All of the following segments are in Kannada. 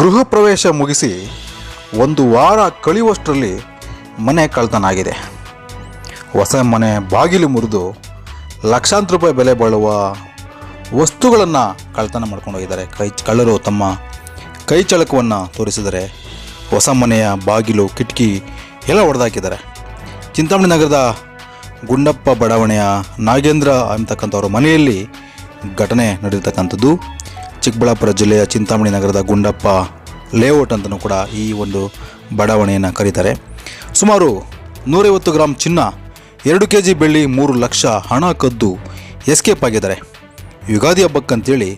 ಗೃಹ ಪ್ರವೇಶ ಮುಗಿಸಿ ಒಂದು ವಾರ ಕಳೆಯುವಷ್ಟರಲ್ಲಿ ಮನೆ ಕಳ್ತನಾಗಿದೆ ಹೊಸ ಮನೆ ಬಾಗಿಲು ಮುರಿದು ಲಕ್ಷಾಂತರ ರೂಪಾಯಿ ಬೆಲೆ ಬಾಳುವ ವಸ್ತುಗಳನ್ನು ಕಳ್ತನ ಮಾಡ್ಕೊಂಡು ಹೋಗಿದ್ದಾರೆ. ಕೈ ಕಳ್ಳರು ತಮ್ಮ ಕೈ ಚಳಕವನ್ನು ತೋರಿಸಿದರೆ ಹೊಸ ಮನೆಯ ಬಾಗಿಲು, ಕಿಟಕಿ ಎಲ್ಲ ಹೊಡೆದಾಕಿದ್ದಾರೆ ಚಿಂತಾಮಣಿ ನಗರದ ಗುಂಡಪ್ಪ ಬಡಾವಣೆಯ ನಾಗೇಂದ್ರ ಅಂತಕ್ಕಂಥವ್ರ ಮನೆಯಲ್ಲಿ ಘಟನೆ ನಡೆದಿರ್ತಕ್ಕಂಥದ್ದು. ಚಿಕ್ಕಬಳ್ಳಾಪುರ ಜಿಲ್ಲೆಯ ಚಿಂತಾಮಣಿ ನಗರದ ಗುಂಡಪ್ಪ ಲೇಔಟ್ ಅಂತಲೂ ಕೂಡ ಈ ಒಂದು ಬಡಾವಣೆಯನ್ನು ಕರೀತಾರೆ. ಸುಮಾರು ನೂರೈವತ್ತು ಗ್ರಾಮ್ ಚಿನ್ನ, ಎರಡು ಕೆ ಜಿ ಬೆಳ್ಳಿ, ಮೂರು ಲಕ್ಷ ಹಣ ಕದ್ದು ಎಸ್ಕೇಪ್ ಆಗಿದ್ದಾರೆ. ಯುಗಾದಿ ಹಬ್ಬಕ್ಕಂತೇಳಿ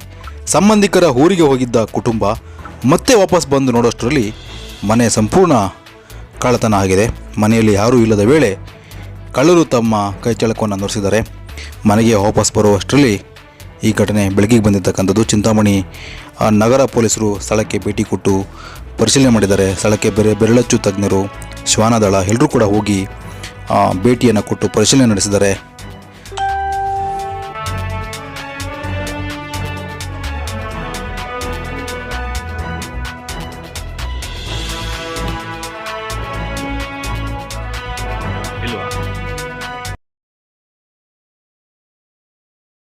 ಸಂಬಂಧಿಕರ ಊರಿಗೆ ಹೋಗಿದ್ದ ಕುಟುಂಬ ಮತ್ತೆ ವಾಪಸ್ ಬಂದು ನೋಡೋಷ್ಟರಲ್ಲಿ ಮನೆ ಸಂಪೂರ್ಣ ಕಳ್ಳತನ ಆಗಿದೆ. ಮನೆಯಲ್ಲಿ ಯಾರೂ ಇಲ್ಲದ ವೇಳೆ ಕಳ್ಳರು ತಮ್ಮ ಕೈಚಳಕವನ್ನು ನುರಿಸಿದ್ದಾರೆ ಮನೆಗೆ ವಾಪಸ್ ಬರುವಷ್ಟರಲ್ಲಿ ಈ ಘಟನೆ ಬೆಳಕಿಗೆ ಬಂದಿರತಕ್ಕಂಥದ್ದು ಚಿಂತಾಮಣಿ ನಗರ ಪೊಲೀಸರು ಸ್ಥಳಕ್ಕೆ ಭೇಟಿ ಕೊಟ್ಟು ಪರಿಶೀಲನೆ ಮಾಡಿದ್ದಾರೆ. ಸ್ಥಳಕ್ಕೆ ಬೆರೆ ಬೆರಳಚ್ಚು ತಜ್ಞರು, ಶ್ವಾನದಳ ಎಲ್ಲರೂ ಕೂಡ ಹೋಗಿ ಭೇಟಿಯನ್ನು ಕೊಟ್ಟು ಪರಿಶೀಲನೆ ನಡೆಸಿದ್ದಾರೆ.